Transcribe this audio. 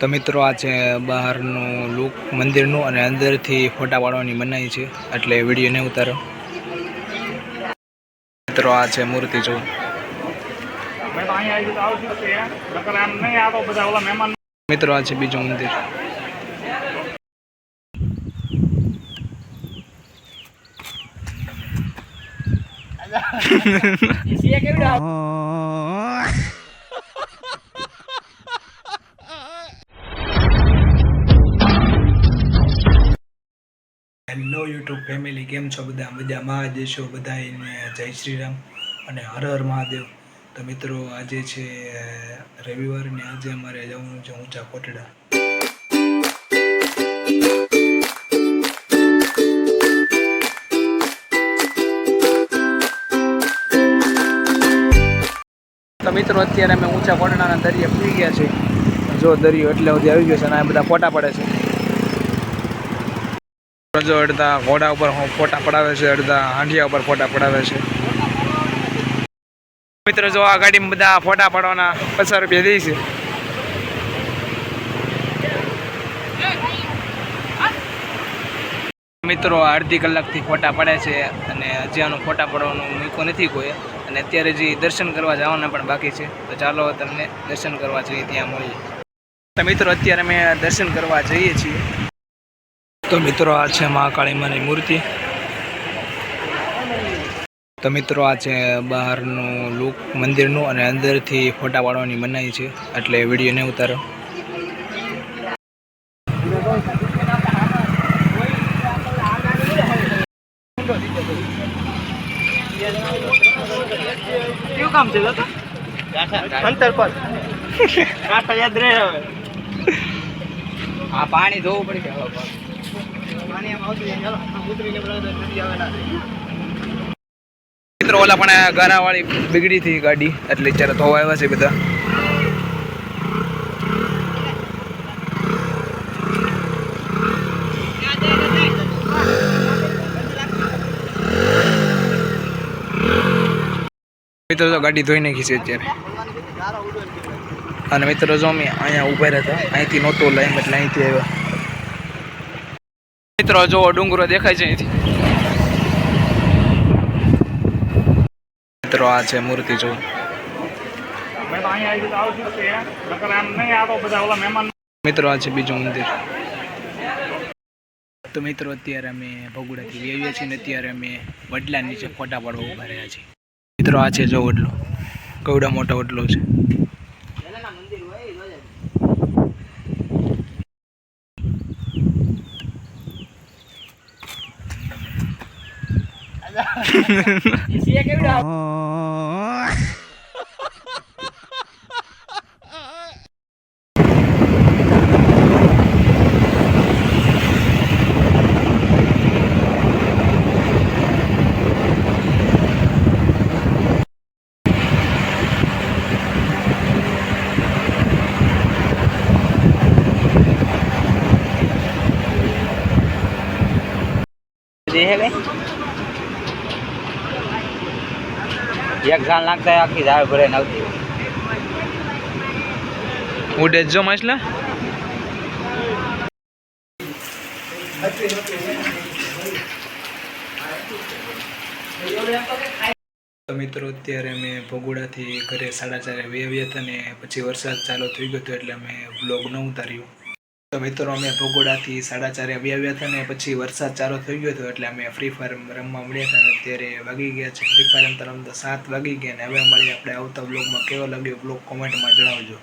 તો મિત્રો આ છે બહારનું લુક મંદિરનું અને અંદરથી ફોટા પાડવાની મનાઈ છે. એટલે વીડિયો નહીં ઉતારો. મિત્રો આ છે મૂર્તિ જો. મેં તો અહીંયા આવી તો આવશું જ છે નકર આમ નહીં આ તો બધા ઓલા મહેમાન મિત્રો આ? છે બીજું મંદિર હેલો યુટ્યુબ ફેમિલી કેમ છો બધા? મજામાં? છો બધાને જય શ્રી રામ અને હર હર મહાદેવ. તો મિત્રો, આજે છે રવિવાર ને આજે અમારે જવાનું છે ઊંચા કોટડા. તો મિત્રો, અત્યારે અમે ઊંચા કોટડાના દરિયા પી ગયા છે જો દરિયો એટલે સુધી આવી ગયો છે અને આ બધા ફોટા પડે છે. જો અડધા ઘોડા ઉપર ફોટા પડાવે છે, અડધા હાંડિયા ઉપર ફોટા પડાવે છે. મિત્રો, જો આ ગાડીમાં બધા ફોટા પાડવાના પચાસ રૂપિયા દે છે. મિત્રો, અડધી કલાકથી ફોટા પડે છે અને હજી આનું ફોટા પડવાનો મૂકો નથી કોઈ. અને અત્યારે જે દર્શન કરવા જવાના પણ બાકી છે. તો ચાલો તમને દર્શન કરવા જઈએ, ત્યાં મળીએ. તો મિત્રો, અત્યારે અમે દર્શન કરવા જઈએ છીએ. તો મિત્રો આ છે મહાકાળી માની મૂર્તિ. તો મિત્રો આ છે બહારનું લુક મંદિરનું અને અંદરથી ફોટા પાડવાની મનાઈ છે. એટલે વીડિયો નહીં ઉતારો. કયું કામ છે અંતર પર. કાંઠા યાદ રહે હવે. આ પાણી ધોવું પડશે મિત્રો, ઓલા પણ ગારાવાળી બીગડી હતી ગાડી, એટલે ચાલો ધોવા આવ્યા છે બધા. મિત્રો, તો ગાડી ધોઈ નાખી છે અત્યારે. અને મિત્રો, જો અમે અહીંયા ઊભા રહ્યા હતા, અહીંથી નહોતો લાઈમ એટલે અહીંથી આવ્યા. મિત્રો, જો ડુંગરો દેખાય છે અહીંથી. મિત્રો, આ છે મૂર્તિ, જો. મિત્રો, આ છે બીજું મંદિર. તો મિત્રો, અત્યારે અમે ભગુડાથી વેવીએ છીએ ને અત્યારે અમે વડલા નીચે ફોટા પાડવા ઊભા રહ્યા છીએ. મિત્રો, આ છે જો વડલો. કવડા મોટો વડલો છે. દેહે ભાઈ એક જાણ નાખતા આખી ઝાડ ભરે નવતી ઉડે જો માછલા. તો મિત્રો અત્યારે અમે ભગોડાથી ઘરે સાડા ચારે આવ્યા હતા ને પછી વરસાદ ચાલુ થઈ ગયો હતો એટલે અમે બ્લોગ ન ઉતાર્યો. મિત્રો, અમે ભગોડાથી સાડા ચારે આવ્યા હતા ને પછી વરસાદ ચાલુ થઈ ગયો હતો એટલે અમે ફ્રી ફાયર રમવા મળ્યા હતા અત્યારે વાગી ગયા છે. ફ્રી ફાયર રમતા રમતા સાત વાગી ગયા ને હવે મળીએ આપણે આવતા બ્લોગમાં કેવો લાગ્યો બ્લોગ કોમેન્ટમાં જણાવજો.